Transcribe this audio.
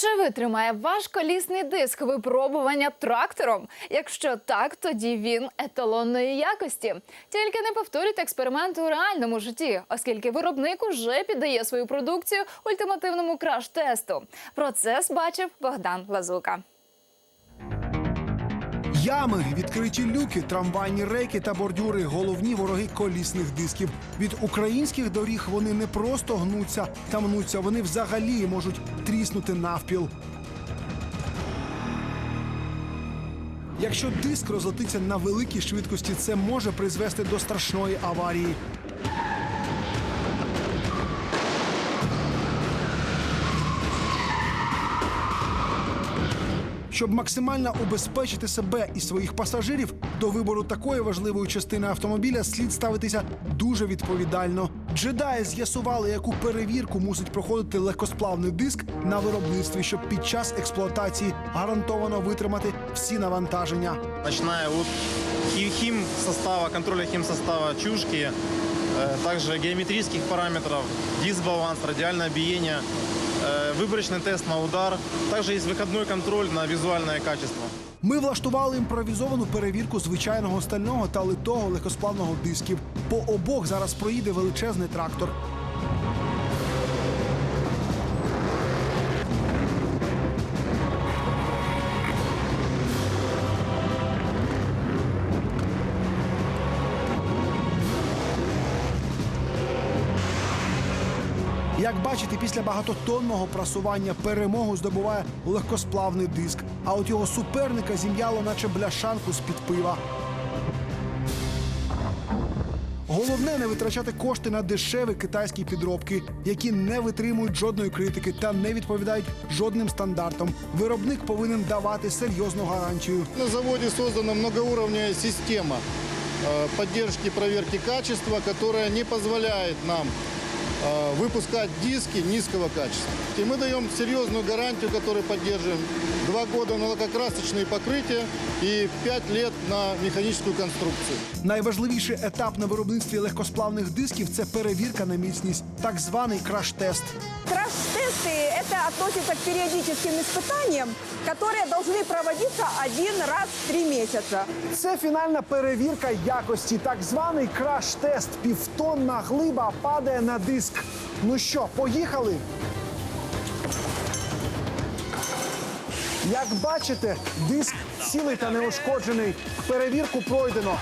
Чи витримає ваш колісний диск випробування трактором? Якщо так, тоді він еталонної якості. Тільки не повторюйте експерименти у реальному житті, оскільки виробник уже піддає свою продукцію ультимативному краш-тесту. Процес бачив Богдан Лазука. Ями, відкриті люки, трамвайні рейки та бордюри головні вороги колісних дисків. Від українських доріг вони не просто гнуться та мнуться, вони взагалі можуть тріснути навпіл. Якщо диск розлетиться на великій швидкості, це може призвести до страшної аварії. Щоб максимально убезпечити себе і своїх пасажирів, до вибору такої важливої частини автомобіля слід ставитися дуже відповідально. Джедаї з'ясували, яку перевірку мусить проходити легкосплавний диск на виробництві, щоб під час експлуатації гарантовано витримати всі навантаження. от хи- хим состава, контроля хим состава чушки, э, также геометрических параметров, дисбаланс, радиальное биение, э, выборочный тест на удар. Также есть выходной контроль на визуальное качество. Ми влаштували імпровізовану перевірку звичайного стального та литого легкосплавного дисків. По обох зараз проїде величезний трактор. Як бачите, після багатотонного прасування перемогу здобуває легкосплавний диск, а от його суперника зім'яло, наче бляшанку з-під пива. Головне не витрачати кошти на дешеві китайські підробки, які не витримують жодної критики та не відповідають жодним стандартам. Виробник повинен давати серйозну гарантію. На заводе создана многоуровневая система э, поддержки проверки качества, которая не позволяет нам выпускать диски низкого качества. И мы даем серьезную гарантию, которую поддерживаем. Два года на лакокрасочные покрытия и пять лет на механическую конструкцию. Найважливіший етап на виробництві легкосплавних дисків це перевірка на міцність, так званий краш-тест. Краш-тесты – это относится к периодическим испытаниям, которые должны проводиться один раз в три месяца. Це фінальна перевірка якості, так званий краш-тест. Півтонна глиба падає на диск. Ну що, поїхали? Як бачите, диск цілий та неушкоджений. Перевірку пройдено.